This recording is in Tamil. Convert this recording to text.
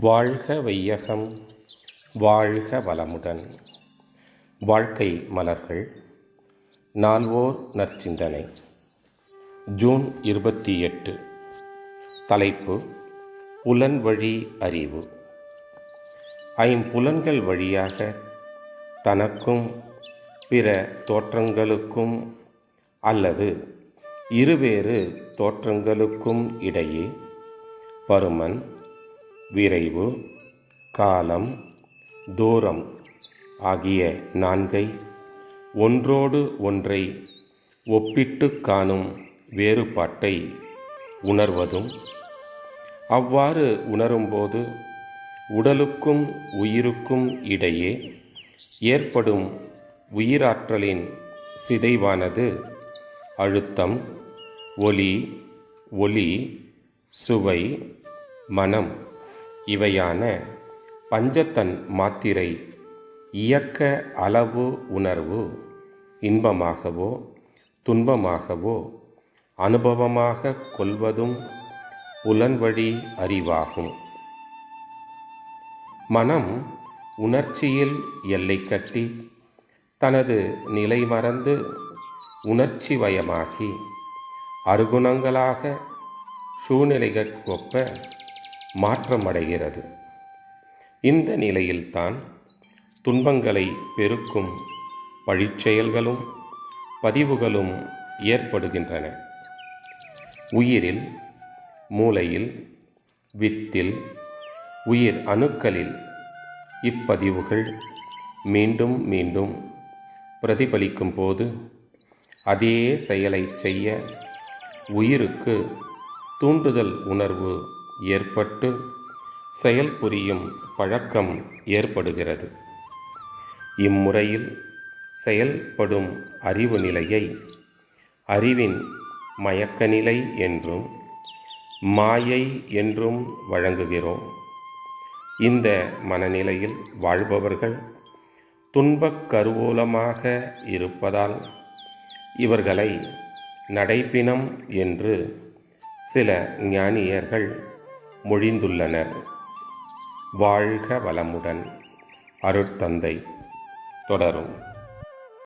வாழ்க வையகம் வாழ்க வளமுடன். வாழ்க்கை மலர்கள் நால்வோர் நற்சிந்தனை. ஜூன் இருபத்தி எட்டு. தலைப்பு புலன் வழி அறிவு ஐம்புலன்கள் வழியாக தனக்கும் பிற தோற்றங்களுக்கும் அல்லது இருவேறு தோற்றங்களுக்கும் இடையே பருமன் விரைவு காலம் தூரம் ஆகிய நான்கை ஒன்றோடு ஒன்றை ஒப்பிட்டு காணும் வேறுபாட்டை உணர்வதும் அவ்வாறு உணரும்போது உடலுக்கும் உயிருக்கும் இடையே ஏற்படும் உயிராற்றலின் சிதைவானது அழுத்தம் ஒலி ஒளி சுவை மனம். இவையான பஞ்சத்தன் மாத்திரை இயக்க அளவு உணர்வு இன்பமாகவோ துன்பமாகவோ அனுபவமாக கொள்வதும் புலன்வழி அறிவாகும். மனம் உணர்ச்சியில் எல்லை கட்டி தனது நிலை மறந்து உணர்ச்சி வயமாகி அருகுணங்களாக சூழ்நிலைகொப்ப மாற்றமடைகிறது. இந்த நிலையில்தான் துன்பங்களை பெருக்கும் பழிச்செயல்களும் பதிவுகளும் ஏற்படுகின்றன. உயிரில் மூளையில் வித்தில் உயிர் அணுக்களில் இப்பதிவுகள் மீண்டும் மீண்டும் பிரதிபலிக்கும் போது அதே செயலை செய்ய உயிருக்கு தூண்டுதல் உணர்வு ஏற்பட்டு செயல் புரியும் பழக்கம் ஏற்படுகிறது. இம்முறையில் செயல்படும் அறிவு நிலையை அறிவின் மயக்க நிலை என்றும் மாயை என்றும் வழங்குகிறோம். இந்த மனநிலையில் வாழ்பவர்கள் துன்பக் கருவூலமாக இருப்பதால் இவர்களை நடைப்பினம் என்று சில ஞானியர்கள் மொழிந்துள்ளனர் வாழ்க வளமுடன். அருட்தந்தை. தொடரும்.